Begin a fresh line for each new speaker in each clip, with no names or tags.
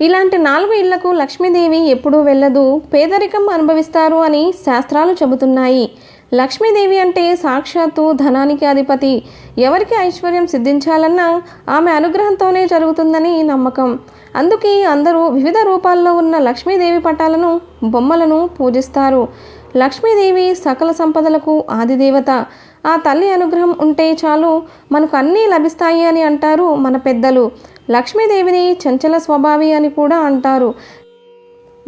ఇలాంటి నాలుగు ఇళ్ళకు లక్ష్మీదేవి ఎప్పుడూ వెళ్ళదు పేదరికం అనుభవిస్తారు అని శాస్త్రాలు చెబుతున్నాయి. లక్ష్మీదేవి అంటే సాక్షాత్తు ధనానికి అధిపతి. ఎవరికి ఐశ్వర్యం సిద్ధించాలన్నా ఆమె అనుగ్రహంతోనే జరుగుతుందని నమ్మకం. అందుకే అందరూ వివిధ రూపాల్లో ఉన్న లక్ష్మీదేవి పటాలను బొమ్మలను పూజిస్తారు. లక్ష్మీదేవి సకల సంపదలకు ఆదిదేవత. ఆ తల్లి అనుగ్రహం ఉంటే చాలు మనకు అన్నీ లభిస్తాయి అని అంటారు మన పెద్దలు. లక్ష్మీదేవిని చంచల స్వభావి అని కూడా అంటారు.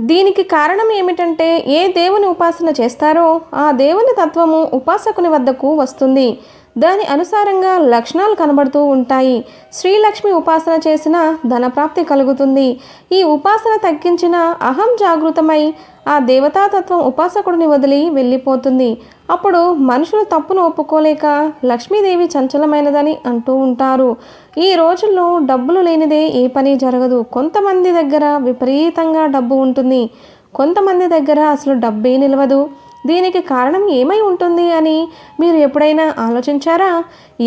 దీనికి కారణం ఏమిటంటే ఏ దేవుని ఉపాసన చేస్తారో ఆ దేవుని తత్వము ఉపాసకుని వద్దకు వస్తుంది. దాని అనుసారంగా లక్షణాలు కనబడుతూ ఉంటాయి. శ్రీలక్ష్మి ఉపాసన చేసిన ధనప్రాప్తి కలుగుతుంది. ఈ ఉపాసన తగ్గించిన అహం జాగృతమై ఆ దేవతాతత్వం ఉపాసకుడిని వదిలి వెళ్ళిపోతుంది. అప్పుడు మనుషులు తప్పును ఒప్పుకోలేక లక్ష్మీదేవి చంచలమైనదని అంటూ ఉంటారు. ఈ రోజుల్లో డబ్బులు లేనిదే ఏ పని జరగదు. కొంతమంది దగ్గర విపరీతంగా డబ్బు ఉంటుంది. కొంతమంది దగ్గర అసలు డబ్బే నిలవదు. దీనికి కారణం ఏమై ఉంటుంది అని మీరు ఎప్పుడైనా ఆలోచించారా?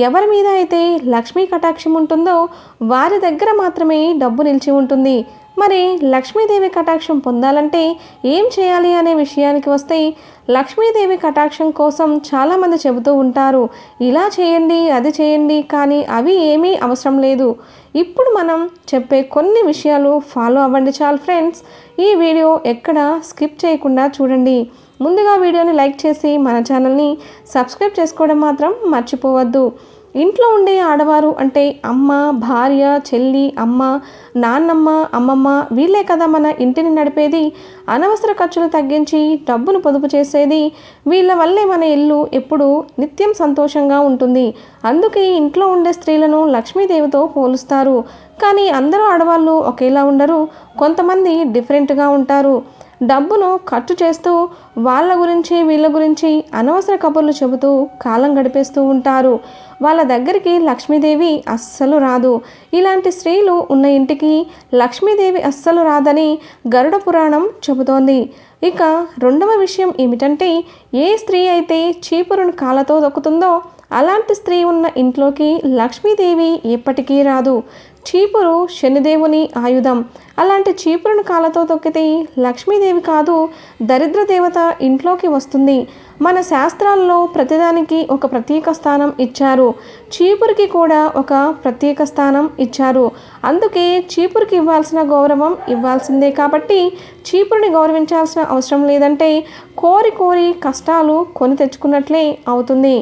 ఎవరి మీద అయితే లక్ష్మీ కటాక్షం ఉంటుందో వారి దగ్గర మాత్రమే డబ్బు నిలిచి ఉంటుంది. మరి లక్ష్మీదేవి కటాక్షం పొందాలంటే ఏం చేయాలి అనే విషయానికి వస్తే లక్ష్మీదేవి కటాక్షం కోసం చాలామంది చెబుతూ ఉంటారు ఇలా చేయండి అది చేయండి కానీ అవి ఏమీ అవసరం లేదు. ఇప్పుడు మనం చెప్పే కొన్ని విషయాలు ఫాలో అవ్వండి చాలు ఫ్రెండ్స్ ఈ వీడియో ఎక్కడ స్కిప్ చేయకుండా చూడండి. ముందుగా వీడియోని లైక్ చేసి మన ఛానల్ని సబ్స్క్రైబ్ చేసుకోవడం మాత్రం మర్చిపోవద్దు. ఇంట్లో ఉండే ఆడవారు అంటే అమ్మ భార్య చెల్లి అమ్మ నాన్నమ్మ అమ్మమ్మ వీళ్ళే కదా మన ఇంటిని నడిపేది. అనవసర ఖర్చులు తగ్గించి డబ్బును పొదుపు చేసేది. వీళ్ళ వల్లే మన ఇల్లు ఎప్పుడూ నిత్యం సంతోషంగా ఉంటుంది. అందుకే ఇంట్లో ఉండే స్త్రీలను లక్ష్మీదేవితో పోలుస్తారు. కానీ అందరూ ఆడవాళ్ళు ఒకేలా ఉండరు. కొంతమంది డిఫరెంట్గా ఉంటారు. డబ్బును ఖర్చు చేస్తూ వాళ్ళ గురించి వీళ్ళ గురించి అనవసర కబుర్లు చెబుతూ కాలం గడిపేస్తూ ఉంటారు. వాళ్ళ దగ్గరికి లక్ష్మీదేవి అస్సలు రాదు. ఇలాంటి స్త్రీలు ఉన్న ఇంటికి లక్ష్మీదేవి అస్సలు రాదని గరుడ పురాణం చెబుతోంది. ఇక రెండవ విషయం ఏమిటంటే ఏ స్త్రీ అయితే చీపురును కాళ్ళతో దొక్కుతుందో అలాంటి స్త్రీ ఉన్న ఇంట్లోకి లక్ష్మీదేవి ఎప్పటికీ రాదు. చీపురు శనిదేవుని ఆయుధం. అలాంటి చీపురును కాళ్ళతో తొక్కితే లక్ష్మీదేవి కాదు దరిద్ర దేవత ఇంట్లోకి వస్తుంది. మన శాస్త్రాల్లో ప్రతిదానికి ఒక ప్రత్యేక స్థానం ఇచ్చారు. చీపురికి కూడా ఒక ప్రత్యేక స్థానం ఇచ్చారు. అందుకే చీపురికి ఇవ్వాల్సిన గౌరవం ఇవ్వాల్సిందే కాబట్టి చీపురుని గౌరవించాల్సిన అవసరం లేదంటే కోరి కోరి కష్టాలు కొని తెచ్చుకున్నట్లే అవుతుంది.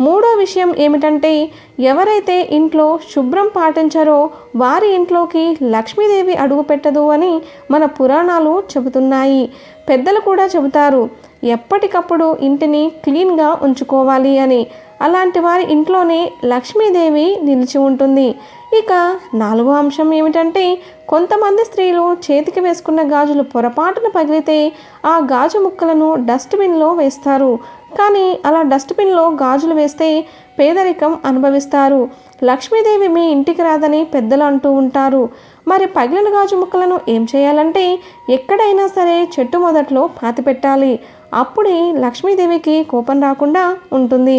మూడో విషయం ఏమిటంటే ఎవరైతే ఇంట్లో శుభ్రం పాటించారో వారి ఇంట్లోకి లక్ష్మీదేవి అడుగు పెట్టదు అని మన పురాణాలు చెబుతున్నాయి. పెద్దలు కూడా చెబుతారు ఎప్పటికప్పుడు ఇంటిని క్లీన్గా ఉంచుకోవాలి అని. అలాంటి వారి ఇంట్లోనే లక్ష్మీదేవి నిలిచి ఉంటుంది. ఇక నాలుగో అంశం ఏమిటంటే కొంతమంది స్త్రీలు చేతికి వేసుకున్న గాజులు పొరపాటున పగిలితే ఆ గాజు ముక్కలను డస్ట్బిన్లో వేస్తారు. కానీ అలా డస్ట్బిన్లో గాజులు వేస్తే పేదరికం అనుభవిస్తారు. లక్ష్మీదేవి మీ ఇంటికి రాదని పెద్దలు అంటూ ఉంటారు. మరి పగిలిన గాజు ముక్కలను ఏం చేయాలంటే ఎక్కడైనా సరే చెట్టు మొదట్లో పాతి పెట్టాలి అప్పుడే లక్ష్మీదేవికి కోపం రాకుండా ఉంటుంది.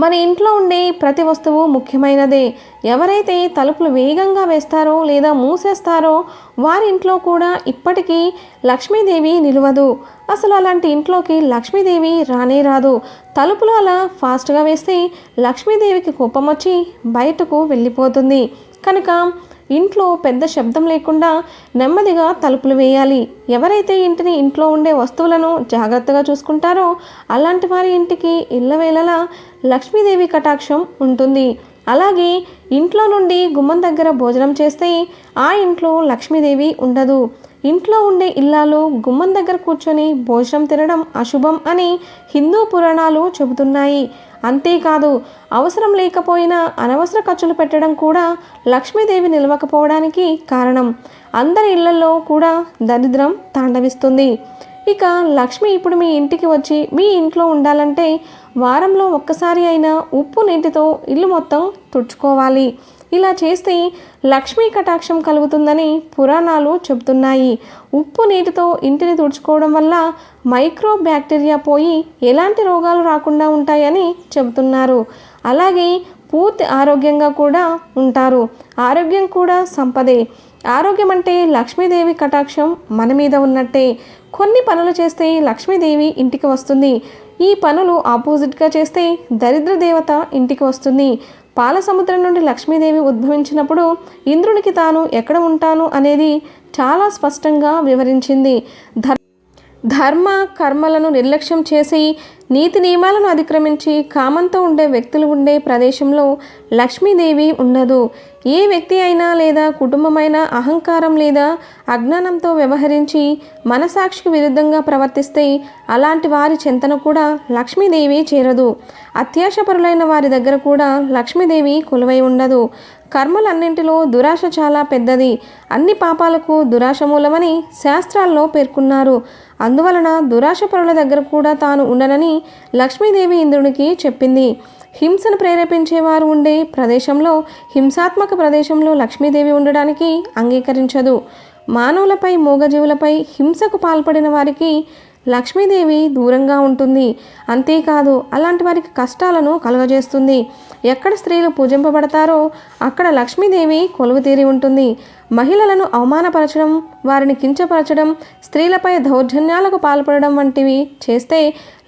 మన ఇంట్లో ఉండే ప్రతి వస్తువు ముఖ్యమైనదే. ఎవరైతే తలుపులు వేగంగా వేస్తారో లేదా మూసేస్తారో వారి ఇంట్లో కూడా ఇప్పటికీ లక్ష్మీదేవి నిలవదు. అసలు అలాంటి ఇంట్లోకి లక్ష్మీదేవి రానే రాదు. తలుపులు అలా ఫాస్ట్గా వేస్తే లక్ష్మీదేవికి కోపం వచ్చి బయటకు వెళ్ళిపోతుంది. కనుక ఇంట్లో పెద్ద శబ్దం లేకుండా నెమ్మదిగా తలుపులు వేయాలి. ఎవరైతే ఇంటిని ఇంట్లో ఉండే వస్తువులను జాగ్రత్తగా చూసుకుంటారో అలాంటి వారి ఇంటికి ఇళ్ళవేళలా లక్ష్మీదేవి కటాక్షం ఉంటుంది. అలాగే ఇంట్లో నుండి గుమ్మం దగ్గర భోజనం చేస్తే ఆ ఇంట్లో లక్ష్మీదేవి ఉండదు. ఇంట్లో ఉండే ఇల్లాలు గుమ్మం దగ్గర కూర్చొని భోజనం తినడం అశుభం అని హిందూ పురాణాలు చెబుతున్నాయి. అంతేకాదు అవసరం లేకపోయినా అనవసర ఖర్చులు పెట్టడం కూడా లక్ష్మీదేవి నిలవకపోవడానికి కారణం. అందరి ఇళ్ళలో కూడా దరిద్రం తాండవిస్తుంది. ఇక లక్ష్మి ఇప్పుడు మీ ఇంటికి వచ్చి మీ ఇంట్లో ఉండాలంటే వారంలో ఒక్కసారి అయినా ఉప్పు నీటితో ఇల్లు మొత్తం తుడుచుకోవాలి. ఇలా చేస్తే లక్ష్మీ కటాక్షం కలుగుతుందని పురాణాలు చెబుతున్నాయి. ఉప్పు నీటితో ఇంటిని తుడుచుకోవడం వల్ల మైక్రో బ్యాక్టీరియా పోయి ఎలాంటి రోగాలు రాకుండా ఉంటాయని చెబుతున్నారు. అలాగే పూర్తి ఆరోగ్యంగా కూడా ఉంటారు. ఆరోగ్యం కూడా సంపదే. ఆరోగ్యం అంటే లక్ష్మీదేవి కటాక్షం మన మీద ఉన్నట్టే. కొన్ని పనులు చేస్తే లక్ష్మీదేవి ఇంటికి వస్తుంది. ఈ పనులు ఆపోజిట్గా చేస్తే దరిద్ర దేవత ఇంటికి వస్తుంది. పాల సముద్రం నుండి లక్ష్మీదేవి ఉద్భవించినప్పుడు ఇంద్రునికి తాను ఎక్కడ ఉంటాను అనేది చాలా స్పష్టంగా వివరించింది. ధర్ ధర్మ కర్మలను నిర్లక్ష్యం చేసి నీతి నియమాలను అతిక్రమించి కామంతో ఉండే వ్యక్తులు ఉండే ప్రదేశంలో లక్ష్మీదేవి ఉండదు. ఏ వ్యక్తి అయినా లేదా కుటుంబమైనా అహంకారం లేదా అజ్ఞానంతో వ్యవహరించి మనసాక్షికి విరుద్ధంగా ప్రవర్తిస్తే అలాంటి వారి చింతన కూడా లక్ష్మీదేవి చేరదు. అత్యాశపరులైన వారి దగ్గర కూడా లక్ష్మీదేవి కొలువై ఉండదు. కర్మలన్నింటిలో దురాశ చాలా పెద్దది. అన్ని పాపాలకు దురాశ మూలమని శాస్త్రాల్లో పేర్కొన్నారు. అందువలన దురాశపరుల దగ్గర కూడా తాను ఉండనని లక్ష్మీదేవి ఇంద్రునికి చెప్పింది. హింసను ప్రేరేపించేవారు ఉండే ప్రదేశంలో హింసాత్మక ప్రదేశంలో లక్ష్మీదేవి ఉండడానికి అంగీకరించదు. మానవులపై మూగజీవులపై హింసకు పాల్పడిన వారికి లక్ష్మీదేవి దూరంగా ఉంటుంది. అంతేకాదు అలాంటి వారికి కష్టాలను కలుగజేస్తుంది. ఎక్కడ స్త్రీలు పూజింపబడతారో అక్కడ లక్ష్మీదేవి కొలువుతీరి ఉంటుంది. మహిళలను అవమానపరచడం వారిని కించపరచడం స్త్రీలపై దౌర్జన్యాలకు పాల్పడడం వంటివి చేస్తే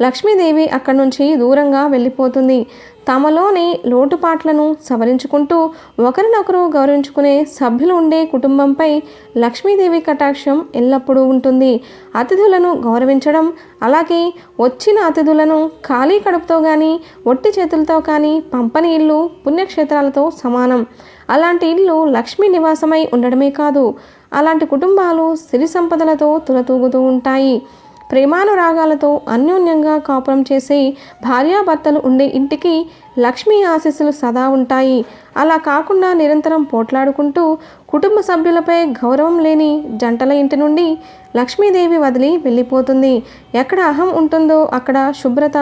లక్ష్మీదేవి అక్కడి నుంచి దూరంగా వెళ్ళిపోతుంది. తమలోని లోటుపాట్లను సవరించుకుంటూ ఒకరినొకరు గౌరవించుకునే సభ్యులు ఉండే కుటుంబంపై లక్ష్మీదేవి కటాక్షం ఎల్లప్పుడూ ఉంటుంది. అతిథులను గౌరవించడం అలాగే వచ్చిన అతిథులను ఖాళీ కడుపుతో కానీ ఒట్టి చేతులతో కానీ పంపని ఇల్లు పుణ్యక్షేత్రాలతో సమానం. అలాంటి ఇల్లు లక్ష్మీ నివాసమై ఉండడమే కాదు అలాంటి కుటుంబాలు సిరి సంపదలతో తులతూగుతూ ఉంటాయి. ప్రేమానురాగాలతో అన్యోన్యంగా కాపురం చేసే భార్యాభర్తలు ఉండే ఇంటికి లక్ష్మీ ఆశీస్సులు సదా ఉంటాయి. అలా కాకుండా నిరంతరం పోట్లాడుకుంటూ కుటుంబ సభ్యులపై గౌరవం లేని జంటల ఇంటి నుండి లక్ష్మీదేవి వదిలి వెళ్ళిపోతుంది. ఎక్కడ అహం ఉంటుందో అక్కడ శుభ్రత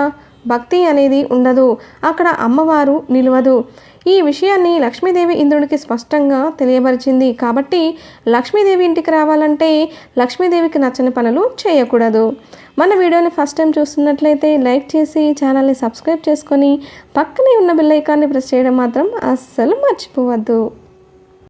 భక్తి అనేది ఉండదు. అక్కడ అమ్మవారు నిలవదు. ఈ విషయాన్ని లక్ష్మీదేవి ఇంద్రుడికి స్పష్టంగా తెలియపరిచింది. కాబట్టి లక్ష్మీదేవి ఇంటికి రావాలంటే లక్ష్మీదేవికి నచ్చని పనులు చేయకూడదు. మన వీడియోని ఫస్ట్ టైం చూస్తున్నట్లయితే లైక్ చేసి ఛానల్ని సబ్స్క్రైబ్ చేసుకొని పక్కనే ఉన్న బెల్ ఐకాన్ని ప్రెస్ చేయడం మాత్రం అస్సలు మర్చిపోవద్దు.